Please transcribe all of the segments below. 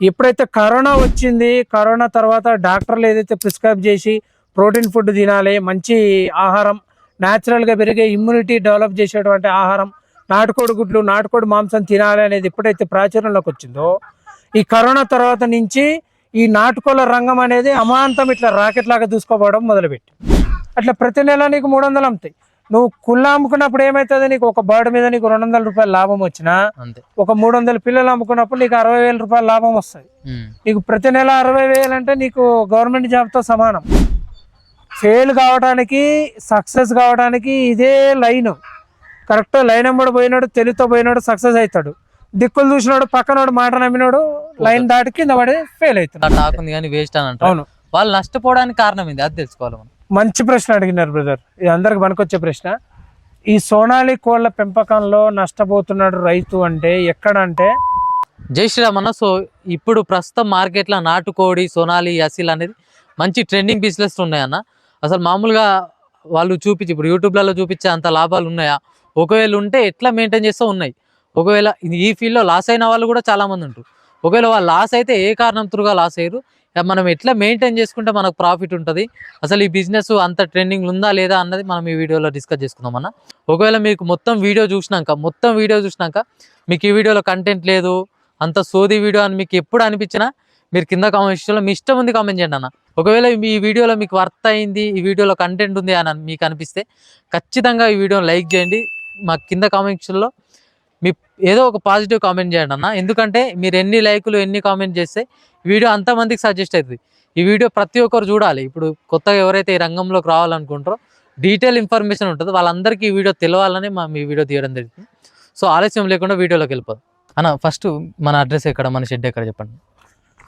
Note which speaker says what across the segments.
Speaker 1: ఎప్పుడైతే కరోనా వచ్చింది కరోనా తర్వాత డాక్టర్లు ఏదైతే ప్రిస్క్రైబ్ చేసి ప్రోటీన్ ఫుడ్ తినాలి మంచి ఆహారం న్యాచురల్గా పెరిగే ఇమ్యూనిటీ డెవలప్ చేసేటువంటి ఆహారం నాటుకోడి గుడ్లు నాటుకోడి మాంసం తినాలి అనేది ఎప్పుడైతే ప్రాచుర్యంలోకి వచ్చిందో ఈ కరోనా తర్వాత నుంచి ఈ నాటుకోళ్ళ రంగం అనేది అమాంతం ఇట్లా రాకెట్ లాగా దూసుకోపోవడం మొదలుపెట్టి అట్లా ప్రతి నెల నీకు మూడు వందలు అమ్ముతాయి. నువ్వు కుళ్ళ అమ్ముకున్నప్పుడు ఏమవుతుంది నీకు? ఒక బర్డ్ మీద నీకు రెండు వందల రూపాయల లాభం వచ్చినా ఒక మూడు వందల పిల్లలు అమ్ముకున్నప్పుడు నీకు అరవై వేల రూపాయల లాభం వస్తుంది. నీకు ప్రతి నెల అరవై వేలు అంటే నీకు గవర్నమెంట్ జాబ్తో సమానం. ఫెయిల్ కావడానికి సక్సెస్ కావడానికి ఇదే లైన్. కరెక్ట్ లైన్ అమ్మడు పోయినాడు తెలివితో పోయినాడు సక్సెస్ అవుతాడు. దిక్కులు చూసినాడు పక్కనోడు మాట నమ్మినాడు లైన్ దాటి కింద పడి ఫెయిల్
Speaker 2: కానీ వేస్ట్ అని
Speaker 1: అవును.
Speaker 2: వాళ్ళు నష్టపోవడానికి కారణం ఏంది? అది తెలుసుకోవాలి మనం.
Speaker 1: మంచి ప్రశ్న అడిగినారు బ్రదర్ ఇది అందరికి పనికొచ్చే ప్రశ్న. ఈ సోనాలి కోళ్ళ పెంపకంలో నష్టపోతున్నాడు రైతు అంటే ఎక్కడ అంటే
Speaker 2: జై శ్రీరామ్ అన్న సో ఇప్పుడు ప్రస్తుతం మార్కెట్లో నాటుకోడి సోనాలి అసిల్ అనేది మంచి ట్రెండింగ్ బిజినెస్ ఉన్నాయన్న. అసలు మామూలుగా వాళ్ళు చూపించి ఇప్పుడు యూట్యూబ్లలో చూపించే అంత లాభాలు ఉన్నాయా? ఒకవేళ ఉంటే ఎట్లా మెయింటైన్ చేస్తూ ఉన్నాయి? ఒకవేళ ఈ ఫీల్డ్లో లాస్ అయిన వాళ్ళు కూడా చాలామంది ఉంటారు. ఒకవేళ వాళ్ళు లాస్ అయితే ఏ కారణం త్రూగా లాస్ అయ్యారు? మనం ఎట్లా మెయింటైన్ చేసుకుంటే మనకు ప్రాఫిట్ ఉంటుంది. అసలు ఈ బిజినెస్ అంత ట్రెండింగ్ ఉందా లేదా అన్నది మనం ఈ వీడియోలో డిస్కస్ చేసుకుందాం అన్న. ఒకవేళ మీకు మొత్తం వీడియో చూసినాక మొత్తం వీడియో చూసినాక మీకు ఈ వీడియోలో కంటెంట్ లేదు అంత సోది వీడియో అని మీకు ఎప్పుడు అనిపించినా మీరు కింద కామెంట్ సెక్షన్లో మీ ఇష్టం ఉంది కామెంట్ చేయండి అన్న. ఒకవేళ మీ వీడియోలో మీకు వర్త్ అయింది ఈ వీడియోలో కంటెంట్ ఉంది అని మీకు అనిపిస్తే ఖచ్చితంగా ఈ వీడియోని లైక్ చేయండి. మా కింద కామెంట్ సెక్షన్లో మీ ఏదో ఒక పాజిటివ్ కామెంట్ చేయండి అన్న. ఎందుకంటే మీరు ఎన్ని లైకులు ఎన్ని కామెంట్ చేస్తే వీడియో అంతమందికి సజెస్ట్ అవుతుంది. ఈ వీడియో ప్రతి ఒక్కరు చూడాలి. ఇప్పుడు కొత్తగా ఎవరైతే ఈ రంగంలోకి రావాలనుకుంటారో డీటెయిల్ ఇన్ఫర్మేషన్ ఉంటుంది. వాళ్ళందరికీ ఈ వీడియో తెలవాలని మా మీ వీడియో తీయడం జరిగింది. సో ఆలస్యం లేకుండా వీడియోలోకి వెళ్ళిపోదు. అన్న ఫస్ట్ మన అడ్రస్ ఎక్కడ మన షెడ్ ఎక్కడ చెప్పండి.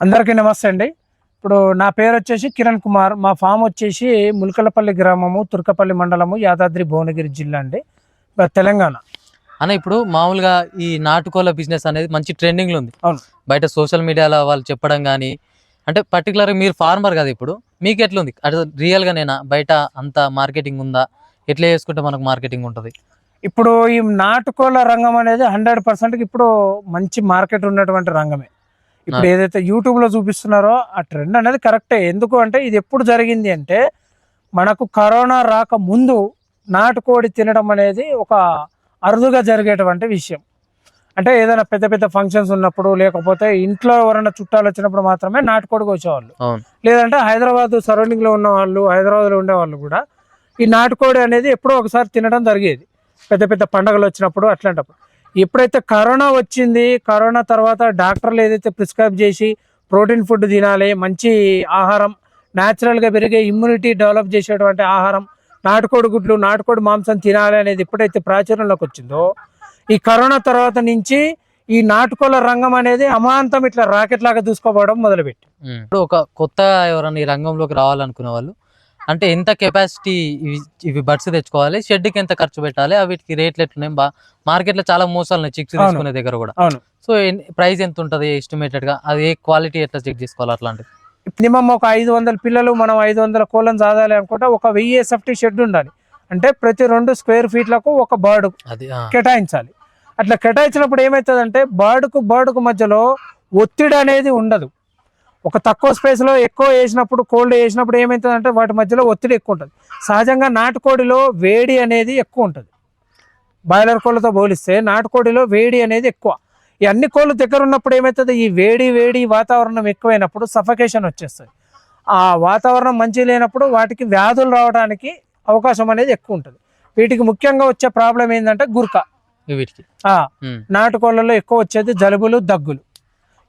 Speaker 1: అందరికీ నమస్తే అండి. ఇప్పుడు నా పేరు వచ్చేసి కిరణ్ కుమార్. మా ఫామ్ వచ్చేసి ములకలపల్లి గ్రామము తుర్కపల్లి మండలము యాదాద్రి భువనగిరి జిల్లా అండి. తెలంగాణ.
Speaker 2: అన్న ఇప్పుడు మామూలుగా ఈ నాటుకోళ్ళ బిజినెస్ అనేది మంచి ట్రెండింగ్లో ఉంది. బయట సోషల్ మీడియాలో వాళ్ళు చెప్పడం కానీ అంటే పర్టికులర్గా మీరు ఫార్మర్ కదా ఇప్పుడు మీకు ఎట్లుంది? అంటే రియల్గా నేనా? బయట అంత మార్కెటింగ్ ఉందా? ఎట్లా చేసుకుంటే మనకు మార్కెటింగ్ ఉంటుంది?
Speaker 1: ఇప్పుడు ఈ నాటుకోళ్ళ రంగం అనేది హండ్రెడ్ పర్సెంట్ ఇప్పుడు మంచి మార్కెట్ ఉన్నటువంటి రంగమే. ఇప్పుడు ఏదైతే యూట్యూబ్లో చూపిస్తున్నారో ఆ ట్రెండ్ అనేది కరెక్టే ఎందుకు అంటే ఇది ఎప్పుడు జరిగింది అంటే మనకు కరోనా రాక ముందు నాటుకోడి తినడం అనేది ఒక అరుదుగా జరిగేటువంటి విషయం. అంటే ఏదైనా పెద్ద పెద్ద ఫంక్షన్స్ ఉన్నప్పుడు లేకపోతే ఇంట్లో ఎవరైనా చుట్టాలు వచ్చినప్పుడు మాత్రమే నాటుకోడికి వచ్చేవాళ్ళు. లేదంటే హైదరాబాద్ సరౌండింగ్లో ఉన్న వాళ్ళు హైదరాబాద్లో ఉండే వాళ్ళు కూడా ఈ నాటుకోడి అనేది ఎప్పుడో ఒకసారి తినడం జరిగేది. పెద్ద పెద్ద పండగలు వచ్చినప్పుడు అట్లాంటప్పుడు. ఎప్పుడైతే కరోనా వచ్చింది కరోనా తర్వాత డాక్టర్లు ఏదైతే ప్రిస్క్రైబ్ చేసి ప్రోటీన్ ఫుడ్ తినాలి మంచి ఆహారం న్యాచురల్గా పెరిగే ఇమ్యూనిటీ డెవలప్ చేసేటువంటి ఆహారం నాటుకోడి గుడ్లు నాటుకోడి మాంసం తినాలి అనేది ఎప్పుడైతే ప్రాచుర్యంలోకి వచ్చిందో ఈ కరోనా తర్వాత నుంచి ఈ నాటుకోళ్ళ రంగం అనేది అమాంతం ఇట్లా రాకెట్ లాగా దూసుకోపోవడం మొదలుపెట్టి.
Speaker 2: ఇప్పుడు ఒక కొత్త ఎవరైనా ఈ రంగంలోకి రావాలనుకునే వాళ్ళు అంటే ఎంత కెపాసిటీ ఇవి ఇవి బడ్స్ తెచ్చుకోవాలి షెడ్కి ఎంత ఖర్చు పెట్టాలి వీటికి రేట్లు ఎట్లున్నాయి బా మార్కెట్లో చాలా మోసాలు ఉన్నాయి చిక్స్. తీసుకునే దగ్గర కూడా సో ప్రైస్ ఎంత ఉంటుంది ఎస్టిమేటెడ్గా అది ఏ క్వాలిటీ ఎట్లా చెక్ చేసుకోవాలి అట్లాంటివి
Speaker 1: మినిమం ఒక ఐదు వందల పిల్లలు మనం ఐదు వందల కోళ్ళని సాదాలి అనుకుంటే ఒక వెయ్యి ఎస్ఎఫ్టీ షెడ్ ఉండాలి. అంటే ప్రతి రెండు స్క్వేర్ ఫీట్లకు ఒక బర్డ్ కేటాయించాలి. అట్లా కేటాయించినప్పుడు ఏమవుతుందంటే బర్డ్కు బర్డ్కు మధ్యలో ఒత్తిడి అనేది ఉండదు. ఒక తక్కువ స్పేస్లో ఎక్కువ వేసినప్పుడు కోల్డ్ వేసినప్పుడు ఏమవుతుందంటే వాటి మధ్యలో ఒత్తిడి ఎక్కువ ఉంటుంది. సహజంగా నాటుకోడిలో వేడి అనేది ఎక్కువ ఉంటుంది. బాయిలర్ కోళ్ళతో పోలిస్తే నాటుకోడిలో వేడి అనేది ఎక్కువ. ఈ అన్ని కోళ్ళు దగ్గర ఉన్నప్పుడు ఏమవుతుంది ఈ వేడి వేడి వాతావరణం ఎక్కువైనప్పుడు సఫకేషన్ వచ్చేస్తుంది. ఆ వాతావరణం మంచి లేనప్పుడు వాటికి వ్యాధులు రావడానికి అవకాశం అనేది ఎక్కువ ఉంటుంది. వీటికి ముఖ్యంగా వచ్చే ప్రాబ్లం ఏంటంటే గుర్క.
Speaker 2: వీటికి.
Speaker 1: నాటుకోళ్ళలో ఎక్కువ వచ్చేది జలుబులు దగ్గులు.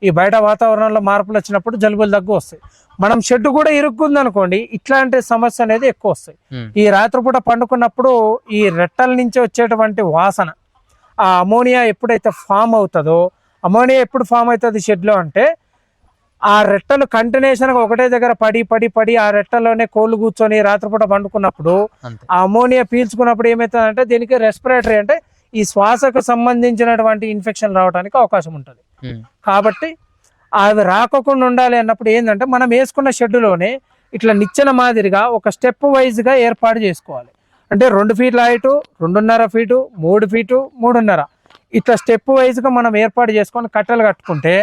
Speaker 1: ఈ బయట వాతావరణంలో మార్పులు వచ్చినప్పుడు జలుబులు దగ్గు వస్తాయి. మనం షెడ్ కూడా ఇరుక్కుంది అనుకోండి ఇట్లాంటి సమస్య అనేది ఎక్కువ వస్తాయి. ఈ రాత్రిపూట పండుకున్నప్పుడు ఈ రెట్టల నుంచి వచ్చేటువంటి వాసన ఆ అమోనియా ఎప్పుడైతే ఫామ్ అవుతుందో అమోనియా ఎప్పుడు ఫామ్ అవుతుంది షెడ్లో అంటే ఆ రెట్టలు కంటిన్యూషన్గా ఒకటే దగ్గర పడి పడి పడి ఆ రెట్టలోనే కోళ్ళు కూర్చొని రాత్రిపూట పండుకున్నప్పుడు ఆ అమోనియా పీల్చుకున్నప్పుడు ఏమవుతుందంటే దీనికి రెస్పిరేటరీ అంటే ఈ శ్వాసకు సంబంధించినటువంటి ఇన్ఫెక్షన్ రావడానికి అవకాశం ఉంటుంది. కాబట్టి అవి రాకోకుండా ఉండాలి అన్నప్పుడు ఏంటంటే మనం వేసుకున్న షెడ్డులోనే ఇట్లా నిచ్చెన మాదిరిగా ఒక స్టెప్ వైజ్గా ఏర్పాటు చేసుకోవాలి. అంటే రెండు ఫీట్ల హైటు రెండున్నర ఫీటు మూడు ఫీటు మూడున్నర. ఇట్లా స్టెప్ వైజ్గా మనం ఏర్పాటు చేసుకొని కట్టెలు కట్టుకుంటే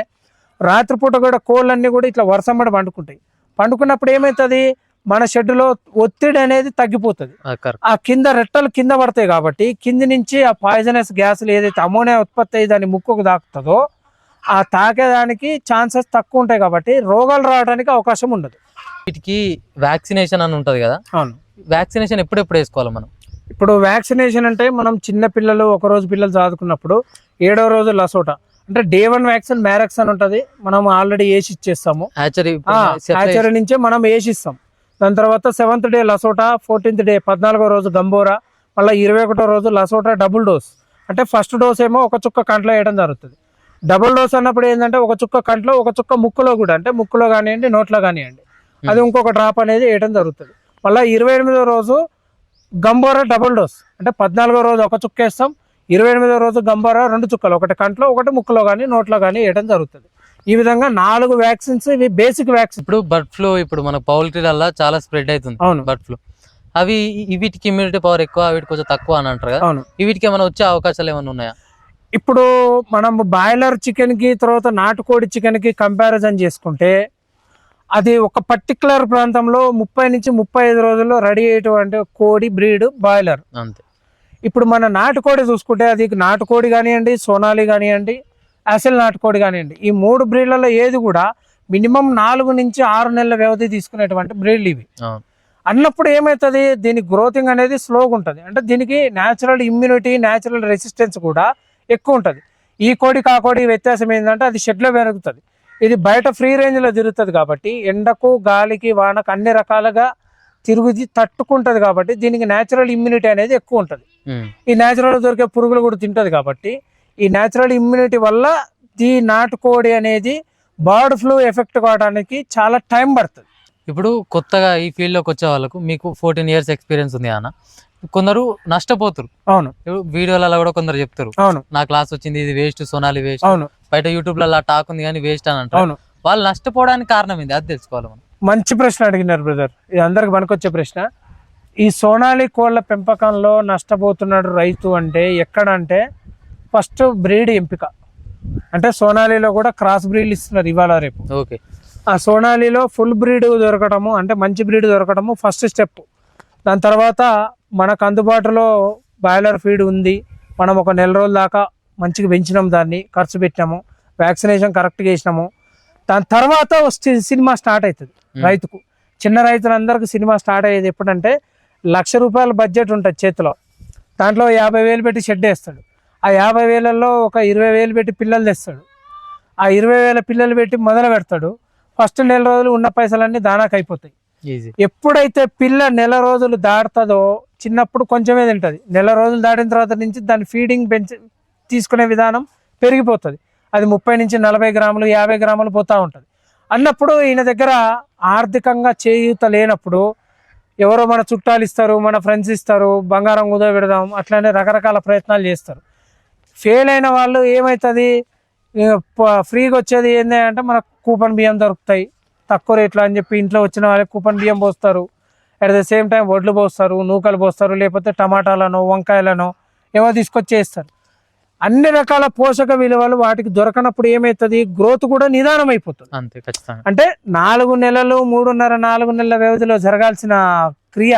Speaker 1: రాత్రిపూట కూడా కోళ్ళన్నీ కూడా ఇట్లా వర్షం పడి పండుకుంటాయి. పండుకున్నప్పుడు ఏమవుతుంది మన షెడ్డులో ఒత్తిడి అనేది తగ్గిపోతుంది.
Speaker 2: ఆ
Speaker 1: కింద రెట్టలు కింద పడతాయి కాబట్టి కింది నుంచి ఆ పాయిజనస్ గ్యాసులు ఏదైతే అమోనియా ఉత్పత్తి అయ్యి దాని ముక్కుకు తాకుతుందో ఆ తాకేదానికి ఛాన్సెస్ తక్కువ ఉంటాయి కాబట్టి రోగాలు రావడానికి అవకాశం ఉండదు.
Speaker 2: వీటికి వ్యాక్సినేషన్ అని ఉంటది కదా?
Speaker 1: అవును.
Speaker 2: వ్యాక్సినేషన్ ఎప్పుడెప్పుడు వేసుకోవాలి మనం?
Speaker 1: ఇప్పుడు వ్యాక్సినేషన్ అంటే మనం చిన్న పిల్లలు ఒక రోజు పిల్లలు చదువుకున్నప్పుడు ఏడో రోజు లసోటా. అంటే డే వన్ వ్యాక్సిన్ మ్యారక్స్ అని ఉంటుంది. మనం ఆల్రెడీ వేసి ఇచ్చేస్తాము.
Speaker 2: హ్యాచరీ
Speaker 1: నుంచే మనం వేసిస్తాం దాని తర్వాత సెవెంత్ డే లసోటా ఫోర్టీన్త్ డే పద్నాలుగో రోజు గంబోరా మళ్ళీ ఇరవై ఒకటో రోజు లసోటా డబుల్ డోస్. అంటే ఫస్ట్ డోస్ ఏమో ఒక చుక్క కంట్లో వేయడం జరుగుతుంది. డబుల్ డోస్ అన్నప్పుడు ఏంటంటే ఒక చుక్క కంట్లో ఒక చుక్క ముక్కులో కూడా అంటే ముక్కులో కానివ్వండి నోట్లో కానివ్వండి. అది ఇంకొక డ్రాప్ అనేది వేయడం జరుగుతుంది. మళ్ళీ ఇరవై ఎనిమిదో రోజు గంబోరా డబుల్ డోస్. అంటే పద్నాలుగో రోజు ఒక చుక్క వేస్తాం ఇరవై ఎనిమిదో రోజు గంబోరా రెండు చుక్కలు ఒకటి కంట్లో ఒకటి ముక్కులో కానీ నోట్లో కానీ వేయడం జరుగుతుంది. ఈ విధంగా నాలుగు వ్యాక్సిన్స్ ఇవి బేసిక్ వ్యాక్సిన్.
Speaker 2: ఇప్పుడు బర్డ్ ఫ్లూ ఇప్పుడు మన పౌల్ట్రీలల్లా చాలా స్ప్రెడ్ అవుతుంది
Speaker 1: అవును.
Speaker 2: బర్డ్ ఫ్లూ అవి వీటికి ఇమ్యూనిటీ పవర్ ఎక్కువ వీటికి కొంచెం తక్కువ అని అంటారు కదా.
Speaker 1: అవును.
Speaker 2: వీటికి ఏమైనా వచ్చే అవకాశాలు ఏమైనా ఉన్నాయా?
Speaker 1: ఇప్పుడు మనం బాయిలర్ చికెన్కి తర్వాత నాటుకోడి చికెన్కి కంపారిజన్ చేసుకుంటే అది ఒక పర్టికులర్ ప్రాంతంలో ముప్పై నుంచి ముప్పై ఐదు రోజుల్లో రెడీ అయ్యేటువంటి కోడి బ్రీడ్ బాయిలర్.
Speaker 2: అంతే.
Speaker 1: ఇప్పుడు మన నాటుకోడి చూసుకుంటే అది నాటుకోడి కానివ్వండి సోనాలి కానివ్వండి అసలు నాటుకోడి కానివ్వండి ఈ మూడు బ్రీడ్లలో ఏది కూడా మినిమం నాలుగు నుంచి ఆరు నెలల వ్యవధి తీసుకునేటువంటి బ్రీడ్లు ఇవి. అన్నప్పుడు ఏమవుతుంది దీని గ్రోతింగ్ అనేది స్లోగా ఉంటుంది. అంటే దీనికి న్యాచురల్ ఇమ్యూనిటీ న్యాచురల్ రెసిస్టెన్స్ కూడా ఎక్కువ ఉంటుంది. ఈ కోడి ఆ కోడి వ్యత్యాసం ఏంటంటే అది షెడ్లో పెరుగుతుంది. ఇది బయట ఫ్రీ రేంజ్లో తిరుగుతుంది కాబట్టి ఎండకు గాలికి వానకు అన్ని రకాలుగా తిరుగుది తట్టుకుంటుంది కాబట్టి దీనికి న్యాచురల్ ఇమ్యూనిటీ అనేది ఎక్కువ ఉంటుంది. ఈ న్యాచురల్ దొరికే పురుగులు కూడా తింటది కాబట్టి ఈ న్యాచురల్ ఇమ్యూనిటీ వల్ల ఈ నాటుకోడి అనేది బర్డ్ ఫ్లూ ఎఫెక్ట్ కావడానికి చాలా టైం పడుతుంది.
Speaker 2: ఇప్పుడు కొత్తగా ఈ ఫీల్డ్లోకి వచ్చే వాళ్ళకు మీకు ఫోర్టీన్ ఇయర్స్ ఎక్స్పీరియన్స్ ఉంది అన్న. కొందరు నష్టపోతారు.
Speaker 1: అవును.
Speaker 2: వీడియోలలో కూడా కొందరు చెప్తారు.
Speaker 1: అవును.
Speaker 2: నా క్లాస్ వచ్చింది ఇది వేస్ట్ సోనాలి వేస్ట్
Speaker 1: అవును.
Speaker 2: బయట యూట్యూబ్లో అలా టాక్ ఉంది కానీ వేస్ట్ అని అంటారు. వాళ్ళు నష్టపోవడానికి కారణం ఏంది? అది తెలుసుకోవాలి మనం.
Speaker 1: మంచి ప్రశ్న అడిగినారు బ్రదర్ ఇది అందరికి పనికొచ్చే ప్రశ్న. ఈ సోనాలి కోళ్ళ పెంపకంలో నష్టపోతున్నాడు రైతు అంటే ఎక్కడ అంటే ఫస్ట్ బ్రీడ్ ఎంపిక. అంటే సోనాలిలో కూడా క్రాస్ బ్రీడ్లు ఇస్తున్నారు ఇవాళ రేపు.
Speaker 2: ఓకే.
Speaker 1: ఆ సోనాలిలో ఫుల్ బ్రీడ్ దొరకటము అంటే మంచి బ్రీడ్ దొరకటము ఫస్ట్ స్టెప్. దాని తర్వాత మనకు అందుబాటులో బాయిలర్ ఫీడ్ ఉంది. మనం ఒక నెల రోజుల దాకా మంచిగా పెంచినాం దాన్ని ఖర్చు పెట్టినాము వ్యాక్సినేషన్ కరెక్ట్గా చేసినాము. దాని తర్వాత వస్తే సినిమా స్టార్ట్ అవుతుంది. రైతుకు. చిన్న రైతులందరికీ సినిమా స్టార్ట్ అయ్యేది ఎప్పుడంటే లక్ష రూపాయల బడ్జెట్ ఉంటుంది చేతిలో. దాంట్లో యాభై వేలు పెట్టి షెడ్ వేస్తాడు. ఆ యాభై వేలల్లో ఒక ఇరవై వేలు పెట్టి పిల్లలు తెస్తాడు. ఆ ఇరవై వేల పిల్లలు పెట్టి మొదలు పెడతాడు. ఫస్ట్ నెల రోజులు ఉన్న పైసలన్నీ దానాకు అయిపోతాయి.
Speaker 2: ఈజీ
Speaker 1: ఎప్పుడైతే పిల్ల నెల రోజులు దాటుతుందో చిన్నప్పుడు కొంచెమే తింటుంది. నెల రోజులు దాటిన తర్వాత నుంచి దాని ఫీడింగ్ పెంచి తీసుకునే విధానం పెరిగిపోతుంది. అది ముప్పై నుంచి నలభై గ్రాములు యాభై గ్రాములు పోతూ ఉంటుంది. అన్నప్పుడు ఈయన దగ్గర ఆర్థికంగా చేయూత లేనప్పుడు ఎవరో మన చుట్టాలు ఇస్తారు మన ఫ్రెండ్స్ ఇస్తారు బంగారం కుదో పెడదాం అట్లానే రకరకాల ప్రయత్నాలు చేస్తారు. ఫెయిల్ అయిన వాళ్ళు ఏమవుతుంది ఫ్రీగా వచ్చేది ఏంది అంటే మనకు కూపన్ బియ్యం దొరుకుతాయి. తక్కువ రేట్లో అని చెప్పి ఇంట్లో వచ్చిన వాళ్ళకి కూపన్ బియ్యం పోస్తారు. అట్ ద సేమ్ టైం వడ్లు పోస్తారు నూకలు పోస్తారు లేకపోతే టమాటాలను వంకాయలను ఏమో తీసుకొచ్చి వేస్తారు అన్ని రకాల పోషక విలువలు వాటికి దొరకనప్పుడు ఏమవుతుంది గ్రోత్ కూడా నిదానం అయిపోతుంది
Speaker 2: అంతే ఖచ్చితంగా.
Speaker 1: అంటే నాలుగు నెలలు మూడున్నర నాలుగు నెలల వ్యవధిలో జరగాల్సిన క్రియ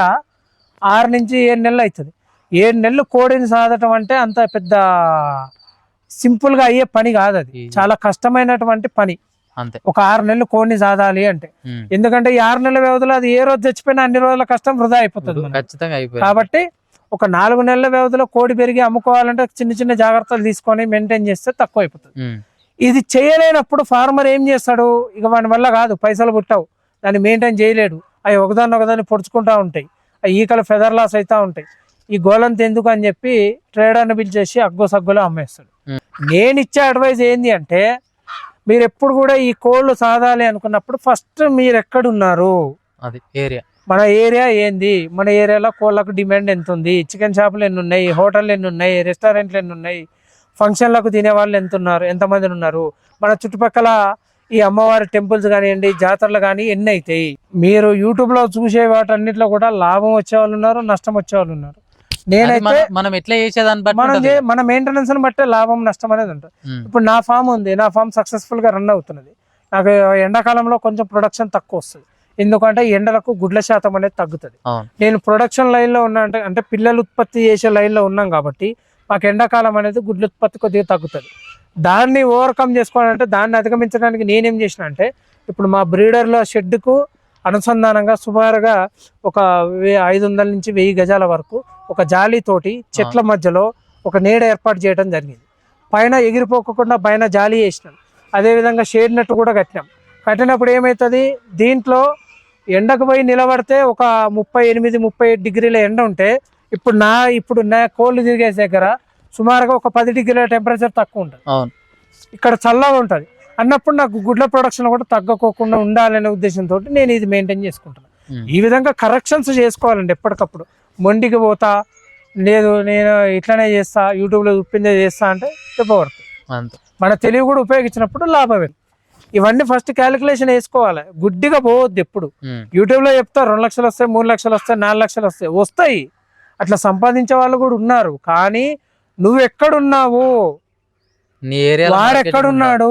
Speaker 1: ఆరు నుంచి ఏడు నెలలు అవుతుంది. ఏడు నెలలు కోడిని సాధటం అంటే అంత పెద్ద సింపుల్గా అయ్యే పని కాదు అది. చాలా కష్టమైనటువంటి పని.
Speaker 2: అంతే.
Speaker 1: ఒక ఆరు నెలలు కోడిని సాధాలి అంటే. ఎందుకంటే ఈ ఆరు నెలల వ్యవధిలో అది ఏ రోజు చచ్చిపోయినా అన్ని రోజుల కష్టం వృధా అయిపోతుంది.
Speaker 2: ఖచ్చితంగా
Speaker 1: కాబట్టి ఒక నాలుగు నెలల వ్యవధిలో కోడి పెరిగి అమ్ముకోవాలంటే చిన్న చిన్న జాగ్రత్తలు తీసుకొని మెయింటైన్ చేస్తే తక్కువ అయిపోతుంది
Speaker 2: ఉమ్.
Speaker 1: ఇది చేయలేనప్పుడు ఫార్మర్ ఏం చేస్తాడు? ఇక వాని వల్ల కాదు పైసలు పుట్టవు. దాన్ని మెయింటైన్ చేయలేడు. అవి ఒకదాన్ని ఒకదాన్ని పొడుచుకుంటా ఉంటాయి. ఆ ఈకలు ఫెదర్ లాస్ అవుతా ఉంటాయి. ఈ గోలంత ఎందుకు అని చెప్పి ట్రేడర్ని పిలిచేసి అగ్గో సగ్గులో అమ్మేస్తాడు. నేను ఇచ్చే అడ్వైజ్ ఏంది అంటే మీరు ఎప్పుడు కూడా ఈ కోళ్ళు సాధాలి అనుకున్నప్పుడు ఫస్ట్ మీరు ఎక్కడున్నారు?
Speaker 2: అది ఏరియా
Speaker 1: మన ఏరియా ఏంది? మన ఏరియాలో కోళ్ళకు డిమాండ్ ఎంత ఉంది చికెన్ షాపులు ఎన్ని ఉన్నాయి హోటల్ ఎన్ని ఉన్నాయి రెస్టారెంట్లు ఎన్ని ఉన్నాయి ఫంక్షన్లకు తినే వాళ్ళు ఎంత ఉన్నారు ఎంతమంది ఉన్నారు? మన చుట్టుపక్కల ఈ అమ్మవారి టెంపుల్స్ కానివ్వండి జాతరలు కానీ ఎన్ని అవుతాయి మీరు యూట్యూబ్లో చూసే వాటన్నిటిలో కూడా లాభం వచ్చే వాళ్ళు ఉన్నారు నష్టం వచ్చే వాళ్ళు ఉన్నారు. నేనైతే
Speaker 2: మన- ఎట్లా చేసేదాన్ని బట్టి
Speaker 1: మనం మన మెయింటెనెన్స్ బట్టే లాభం నష్టం అనేది ఉంటుంది. ఇప్పుడు నా ఫామ్ ఉంది. నా ఫామ్ సక్సెస్ఫుల్గా రన్ అవుతున్నది. నాకు ఎండాకాలంలో కొంచెం ప్రొడక్షన్ తక్కువ వస్తుంది. ఎందుకంటే ఎండలకు గుడ్ల శాతం అనేది తగ్గుతుంది. నేను ప్రొడక్షన్ లైన్లో ఉన్నా అంటే అంటే పిల్లలు ఉత్పత్తి చేసే లైన్లో ఉన్నాం కాబట్టి మాకు ఎండాకాలం అనేది గుడ్ల ఉత్పత్తి కొద్దిగా తగ్గుతుంది. దాన్ని ఓవర్కమ్ చేసుకోవాలంటే దాన్ని అధిగమించడానికి నేనేం చేసిన అంటే ఇప్పుడు మా బ్రీడర్ల షెడ్కు అనుసంధానంగా సుమారుగా ఒక ఐదు వందల నుంచి వెయ్యి గజాల వరకు ఒక జాలీతోటి చెట్ల మధ్యలో ఒక నీడ ఏర్పాటు చేయడం జరిగింది. పైన ఎగిరిపోకుండా పైన జాలి వేసినాం. అదేవిధంగా షేడ్ నెట్ కూడా కట్టినాం. కట్టినప్పుడు ఏమవుతుంది దీంట్లో ఎండకు పోయి నిలబడితే ఒక ముప్పై ఎనిమిది ముప్పై డిగ్రీల ఎండ ఉంటే ఇప్పుడు నా ఇప్పుడు నా కోళ్ళు తిరిగే దగ్గర సుమారుగా ఒక పది డిగ్రీల టెంపరేచర్ తక్కువ ఉంటుంది.
Speaker 2: అవును.
Speaker 1: ఇక్కడ చల్లగా ఉంటుంది. అన్నప్పుడు నాకు గుడ్ల ప్రొడక్షన్ కూడా తగ్గకోకుండా ఉండాలనే ఉద్దేశంతో నేను ఇది మెయింటైన్ చేసుకుంటాను ఈ విధంగా కరెక్షన్స్ చేసుకోవాలండి ఎప్పటికప్పుడు. మొండికి పోతా లేదు నేను ఇట్లనే చేస్తా యూట్యూబ్లో చూపిందే చేస్తా అంటే చెప్పబడుతుంది
Speaker 2: అంతే.
Speaker 1: మన తెలివి కూడా ఉపయోగించినప్పుడు లాభమే. ఇవన్నీ ఫస్ట్ క్యాలిక్యులేషన్ వేసుకోవాలి. గుడ్డిగా పోవద్దు ఎప్పుడు.
Speaker 2: ఉమ్,
Speaker 1: యూట్యూబ్లో చెప్తా రెండు లక్షలు వస్తాయి మూడు లక్షలు వస్తాయి నాలుగు లక్షలు వస్తాయి. వస్తాయి. అట్లా సంపాదించే వాళ్ళు కూడా ఉన్నారు. కానీ నువ్వు ఎక్కడున్నావు? వాడు ఎక్కడున్నాడు?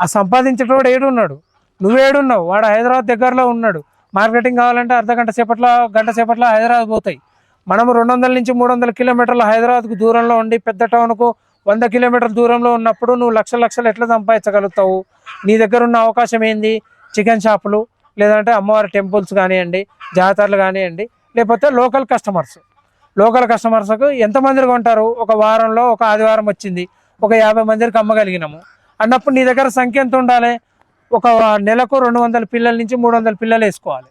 Speaker 1: ఆ సంపాదించేటోడు ఏడున్నాడు. నువ్వేడున్నావు వాడు హైదరాబాద్ దగ్గరలో ఉన్నాడు. మార్కెటింగ్ కావాలంటే అర్ధ గంట సేపట్లో గంట సేపట్లో హైదరాబాద్ పోతాయి. మనం రెండు వందల నుంచి మూడు వందల కిలోమీటర్ల హైదరాబాద్కు దూరంలో ఉండి పెద్ద టౌన్కు వంద కిలోమీటర్ల దూరంలో ఉన్నప్పుడు నువ్వు లక్షల లక్షలు ఎట్లా సంపాదించగలుగుతావు? నీ దగ్గర ఉన్న అవకాశం ఏంది? చికెన్ షాపులు లేదంటే అమ్మవారి టెంపుల్స్ కానివ్వండి జాతరలు కానివ్వండి లేకపోతే లోకల్ కస్టమర్స్. లోకల్ కస్టమర్స్కు ఎంతమంది కొంటారు? ఒక వారంలో ఒక ఆదివారం వచ్చింది ఒక యాభై మందికి అమ్మగలిగినాము. అన్నప్పుడు నీ దగ్గర సంఖ్య ఎంత ఉండాలి? ఒక నెలకు రెండు వందల పిల్లల నుంచి మూడు వందల పిల్లలు వేసుకోవాలి.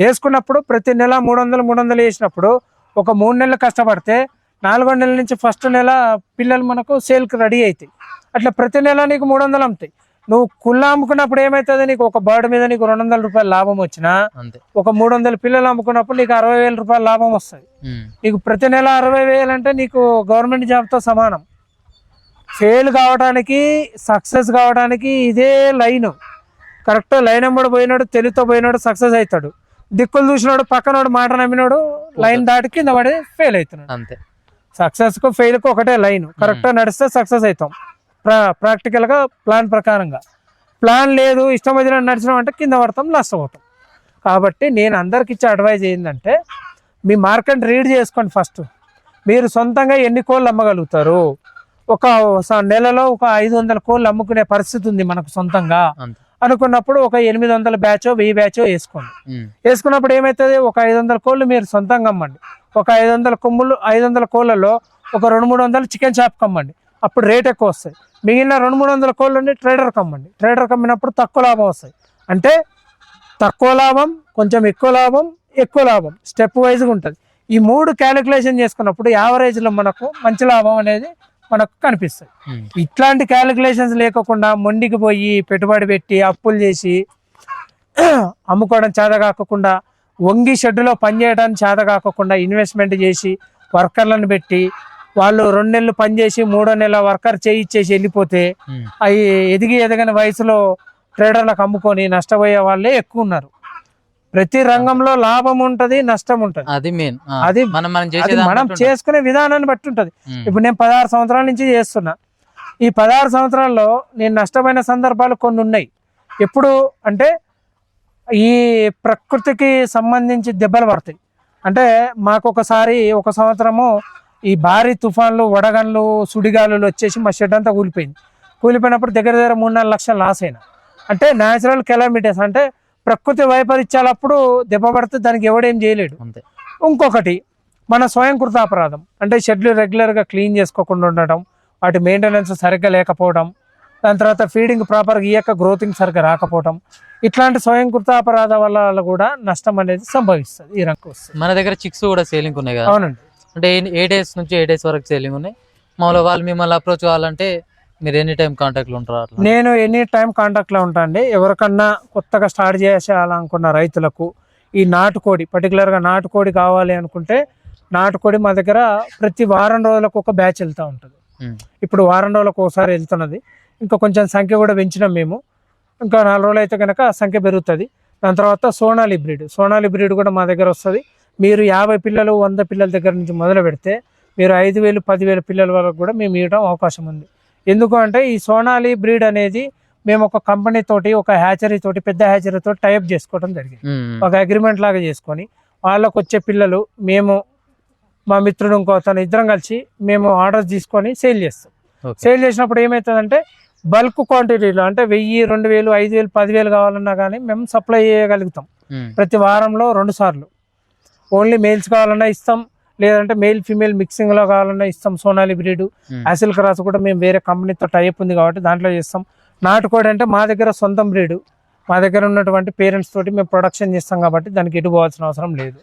Speaker 1: వేసుకున్నప్పుడు ప్రతి నెల మూడు వందలు మూడు వందలు వేసినప్పుడు ఒక మూడు నెలలు కష్టపడితే నాలుగో నెల నుంచి ఫస్ట్ నెల పిల్లలు మనకు సేల్కి రెడీ అవుతాయి అట్లా ప్రతి నెల నీకు మూడు వందలు అమ్ముతాయి. నువ్వు కుళ్ళ అమ్ముకున్నప్పుడు ఏమవుతుంది నీకు ఒక బర్డ్ మీద నీకు రెండు వందల రూపాయలు లాభం వచ్చినా ఒక మూడు వందల పిల్లలు అమ్ముకున్నప్పుడు నీకు అరవై వేల రూపాయల లాభం వస్తుంది. నీకు ప్రతి నెల అరవై వేలు అంటే నీకు గవర్నమెంట్ జాబ్తో సమానం. ఫెయిల్ కావడానికి సక్సెస్ కావడానికి ఇదే లైన్. కరెక్ట్ లైన్ అమ్మడు పోయినాడు తెలివితో పోయినాడు సక్సెస్ అవుతాడు. దిక్కులు చూసినాడు పక్కనోడు మాట నమ్మినాడు లైన్ దాటి కింద పడి ఫెయిల్ అవుతున్నాడు.
Speaker 2: అంతే.
Speaker 1: సక్సెస్కు ఫెయిల్కు ఒకటే లైన్ కరెక్ట్ నడిస్తే సక్సెస్ అవుతాం. ప్రా ప్రాక్టికల్గా ప్లాన్ ప్రకారంగా. ప్లాన్ లేదు ఇష్టం వచ్చిన నడిచినాం అంటే కింద పడతాం నష్టపోతాం కాబట్టి నేను అందరికి ఇచ్చే అడ్వైజ్ ఏంటంటే మీ మార్కెట్ రీడ్ చేసుకోండి ఫస్ట్ మీరు సొంతంగా ఎన్ని కోళ్ళు అమ్మగలుగుతారు? ఒక నెలలో ఒక ఐదు వందల కోళ్ళు అమ్ముకునే పరిస్థితి ఉంది మనకు సొంతంగా. అనుకున్నప్పుడు ఒక ఎనిమిది వందల బ్యాచో వెయ్యి బ్యాచో వేసుకోండి.
Speaker 2: ఉమ్,
Speaker 1: వేసుకున్నప్పుడు ఏమవుతుంది ఒక ఐదు వందల కోళ్ళు మీరు సొంతంగా అమ్మండి. ఒక ఐదు వందల కొమ్ములు ఐదు వందల కోళ్ళలో ఒక రెండు మూడు వందలు చికెన్ షాప్కి అమ్మండి అప్పుడు రేట్ ఎక్కువ వస్తాయి. మిగిలిన రెండు మూడు వందల కోళ్ళని ట్రేడర్కి అమ్మండి ట్రేడర్కి అమ్మినప్పుడు తక్కువ లాభం వస్తాయి. అంటే తక్కువ లాభం కొంచెం ఎక్కువ లాభం ఎక్కువ లాభం స్టెప్ వైజ్గా ఉంటుంది. ఈ మూడు క్యాలిక్యులేషన్ చేసుకున్నప్పుడు యావరేజ్లో మనకు మంచి లాభం అనేది మనకు కనిపిస్తుంది ఇట్లాంటి క్యాలిక్యులేషన్స్ లేకుండా మొండికి పోయి పెట్టుబడి పెట్టి అప్పులు చేసి అమ్ముకోవడం చేత కాకుండా వంగి షెడ్డులో పనిచేయడానికి చేత కాకుండా ఇన్వెస్ట్మెంట్ చేసి వర్కర్లను పెట్టి వాళ్ళు రెండు నెలలు పనిచేసి మూడో నెల వర్కర్ చేయించేసి వెళ్ళిపోతే అవి ఎదిగి ఎదగని వయసులో ట్రేడర్లకు అమ్ముకొని నష్టపోయే వాళ్ళే ఎక్కువ ఉన్నారు. ప్రతి రంగంలో లాభం ఉంటది నష్టం ఉంటది.
Speaker 2: అది మెయిన్
Speaker 1: అది-
Speaker 2: మనం మనం
Speaker 1: మనం చేసుకునే విధానాన్ని బట్టి ఉంటది. ఇప్పుడు నేను పదహారు సంవత్సరాల నుంచి చేస్తున్నా. ఈ పదహారు సంవత్సరాల్లో నేను నష్టమైన సందర్భాలు కొన్ని ఉన్నాయి. ఎప్పుడు అంటే ఈ ప్రకృతికి సంబంధించి దెబ్బలు పడతాయి. అంటే మాకు ఒకసారి ఒక సంవత్సరము ఈ భారీ తుఫాన్లు వడగన్లు సుడిగాలులు వచ్చేసి మా షెడ్ అంతా కూలిపోయింది. కూలిపోయినప్పుడు దగ్గర దగ్గర మూడు నాలుగు లక్షలు లాస్ అయినా. అంటే న్యాచురల్ కెలామిటీస్ అంటే ప్రకృతి వైపరీత్యాలప్పుడు దెబ్బ పడితే దానికి ఎవడేం చేయలేడు.
Speaker 2: అంతే.
Speaker 1: ఇంకొకటి మన స్వయం కృతాపరాధం అంటే షెడ్లు రెగ్యులర్గా క్లీన్ చేసుకోకుండా ఉండడం వాటి మెయింటెనెన్స్ సరిగ్గా లేకపోవడం దాని తర్వాత ఫీడింగ్ ప్రాపర్గా ఇయ్యక గ్రోతింగ్ సరిగ్గా రాకపోవడం ఇట్లాంటి స్వయం కృతాపరాధ వల్ల కూడా నష్టం అనేది సంభవిస్తుంది ఈ రంగు వస్తుంది
Speaker 2: మన దగ్గర చిక్స్ కూడా సేలింగ్ ఉన్నాయి కదా?
Speaker 1: అవునండి.
Speaker 2: అంటే ఏ- డేస్ నుంచి ఏ డేస్ వరకు సేలింగ్ ఉన్నాయి? మామూలుగా వాళ్ళు మిమ్మల్ని అప్రోచ్ కావాలంటే మీరు ఎనీ టైం కాంటాక్ట్లో ఉంటారు
Speaker 1: నేను ఎనీ టైం కాంటాక్ట్లో ఉంటా అండి? ఎవరికన్నా కొత్తగా స్టార్ట్ చేసేయాలనుకున్న రైతులకు ఈ నాటుకోడి పర్టికులర్గా నాటుకోడి కావాలి అనుకుంటే నాటుకోడి మా దగ్గర ప్రతి వారం రోజులకు ఒక బ్యాచ్ వెళ్తూ ఉంటుంది. ఇప్పుడు వారం రోజులకు ఒకసారి వెళ్తున్నది. ఇంకా కొంచెం సంఖ్య కూడా పెంచినాం మేము. ఇంకా నాలుగు రోజులు అయితే కనుక సంఖ్య పెరుగుతుంది. దాని తర్వాత సోనాలి బ్రీడ్. సోనాలి బ్రీడ్ కూడా మా దగ్గర వస్తుంది. మీరు యాభై పిల్లలు వంద పిల్లల దగ్గర నుంచి మొదలు పెడితే మీరు ఐదు వేలు పదివేల పిల్లల వరకు కూడా మేము ఇవ్వడం అవకాశం ఉంది. ఎందుకు అంటే ఈ సోనాలి బ్రీడ్ అనేది మేము ఒక కంపెనీ తోటి ఒక హ్యాచరీ తోటి పెద్ద హ్యాచరీ తోటి టైప్ చేసుకోవడం జరిగింది. ఒక అగ్రిమెంట్ లాగా చేసుకొని వాళ్ళకు వచ్చే పిల్లలు మేము మా మిత్రుడు ఇంకో అతను ఇద్దరం కలిసి మేము ఆర్డర్ తీసుకొని సేల్ చేస్తాం. సేల్ చేసినప్పుడు ఏమవుతుందంటే బల్క్ క్వాంటిటీలో అంటే వెయ్యి రెండు వేలు ఐదు వేలు పదివేలు కావాలన్నా కానీ మేము సప్లై చేయగలుగుతాం. ప్రతి వారంలో రెండు సార్లు. ఓన్లీ మేల్స్ కావాలన్నా ఇస్తాం లేదంటే మేల్ ఫీమేల్ మిక్సింగ్లో కావాలన్నా ఇస్తాం సోనాలి బ్రీడ్ యాసిల్ క్రాస్ కూడా మేము వేరే కంపెనీతో టైప్ ఉంది కాబట్టి దాంట్లో చేస్తాం. నాటుకోడి అంటే మా దగ్గర సొంతం బ్రీడ్. మా దగ్గర ఉన్నటువంటి పేరెంట్స్ తోటి మేము ప్రొడక్షన్ చేస్తాం కాబట్టి దానికి ఎటు పోవాల్సిన అవసరం లేదు.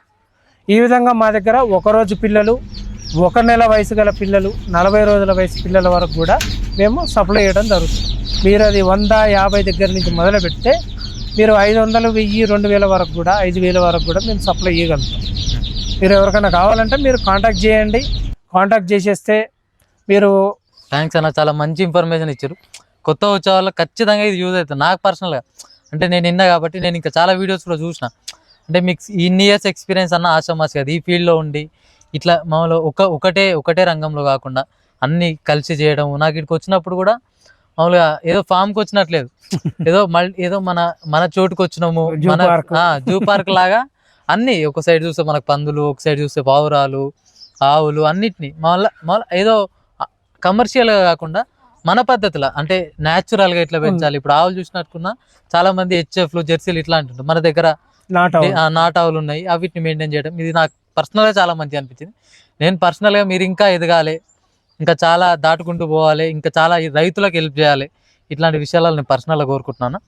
Speaker 1: ఈ విధంగా మా దగ్గర ఒక రోజు పిల్లలు ఒక నెల వయసు గల పిల్లలు నలభై రోజుల వయసు పిల్లల వరకు కూడా మేము సప్లై చేయడం జరుగుతుంది. మీరు అది వంద యాభై దగ్గర నుంచి మొదలు పెడితే మీరు ఐదు వందలు వెయ్యి రెండు వేల వరకు కూడా ఐదు వేల వరకు కూడా మేము సప్లై చేయగలుగుతాం. మీరు ఎవరికైనా కావాలంటే మీరు కాంటాక్ట్ చేయండి. కాంటాక్ట్ చేసేస్తే మీరు
Speaker 2: థ్యాంక్స్ అన్న చాలా మంచి ఇన్ఫర్మేషన్ ఇచ్చారు. కొత్త వచ్చే వాళ్ళకి ఖచ్చితంగా ఇది యూజ్ అవుతుంది. నాకు పర్సనల్గా అంటే నేను నిన్న కాబట్టి నేను ఇంకా చాలా వీడియోస్ కూడా చూసిన. అంటే మీకు ఇన్ని ఇయర్స్ ఎక్స్పీరియన్స్ అన్న ఆశామాస్ కదా ఈ ఫీల్డ్లో ఉండి ఇట్లా మామూలు ఒక ఒకటే ఒకటే రంగంలో కాకుండా అన్ని కలిసి చేయడం. నాకు ఇక్కడికి వచ్చినప్పుడు కూడా మామూలుగా ఏదో ఫామ్కి వచ్చినట్లేదు. ఏదో మళ్ళీ ఏదో మన మన చోటుకు వచ్చినాము. మన. జూ పార్క్ లాగా అన్ని ఒక సైడ్ చూస్తే మనకు పందులు ఒక సైడ్ చూస్తే పావురాలు ఆవులు అన్నిటిని మళ్ళీ మళ్ళీ ఏదో కమర్షియల్గా కాకుండా మన పద్ధతిలో అంటే natural గా ఇట్లా పెంచాలి. ఇప్పుడు ఆవులు చూసినట్టుకున్నా చాలా మంది హెచ్ఎఫ్లు జెర్సీలు ఇట్లా అంటుంటారు మన దగ్గర
Speaker 1: నాట్
Speaker 2: ఆవులు ఉన్నాయి. అవిటిని మెయింటైన్ చేయడం. ఇది నాకు పర్సనల్గా చాలా మంచిగా అనిపించింది. నేను పర్సనల్గా మీరు ఇంకా ఎదగాలి. ఇంకా చాలా దాటుకుంటూ పోవాలి ఇంకా చాలా రైతులకు హెల్ప్ చేయాలి. ఇట్లాంటి విషయాలు నేను పర్సనల్గా కోరుకుంటున్నాను.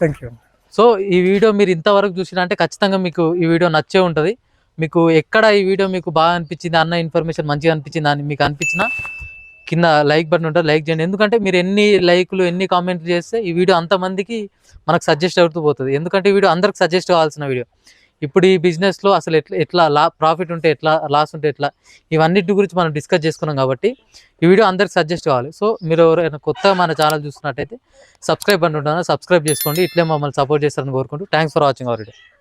Speaker 1: థ్యాంక్ యూ
Speaker 2: సో ఈ వీడియో మీరు ఇంతవరకు చూసినా అంటే ఖచ్చితంగా మీకు ఈ వీడియో నచ్చే ఉంటుంది. మీకు ఎక్కడ ఈ వీడియో మీకు బాగా అనిపించింది అన్న ఇన్ఫర్మేషన్ మంచిగా అనిపించింది అని మీకు అనిపించినా కింద లైక్ బటన్ ఉంటుంది లైక్ చేయండి. ఎందుకంటే మీరు ఎన్ని లైక్లు ఎన్ని కామెంట్లు చేస్తే ఈ వీడియో అంతమందికి మనకు సజెస్ట్ అవుతూ పోతుంది. ఎందుకంటే ఈ వీడియో అందరికి సజెస్ట్ కావాల్సిన వీడియో. ఇప్పుడు ఈ బిజినెస్లో అసలు ఎట్లా ఎట్లా లా ప్రాఫిట్ ఉంటే ఎట్లా లాస్ ఉంటే ఎట్లా ఇవన్నిటి గురించి మనం డిస్కస్ చేసుకున్నాం కాబట్టి ఈ వీడియో అందరికి సజెస్ట్ కావాలి. సో మీరు ఎవరైనా కొత్తగా మన ఛానల్ చూస్తున్నట్టయితే సబ్స్క్రైబ్ అంటుంటాను సబ్స్క్రైబ్ చేసుకోండి. ఇట్లే మమ్మల్ని సపోర్ట్ చేస్తారని కోరుకుంటూ. Thanks for watching our video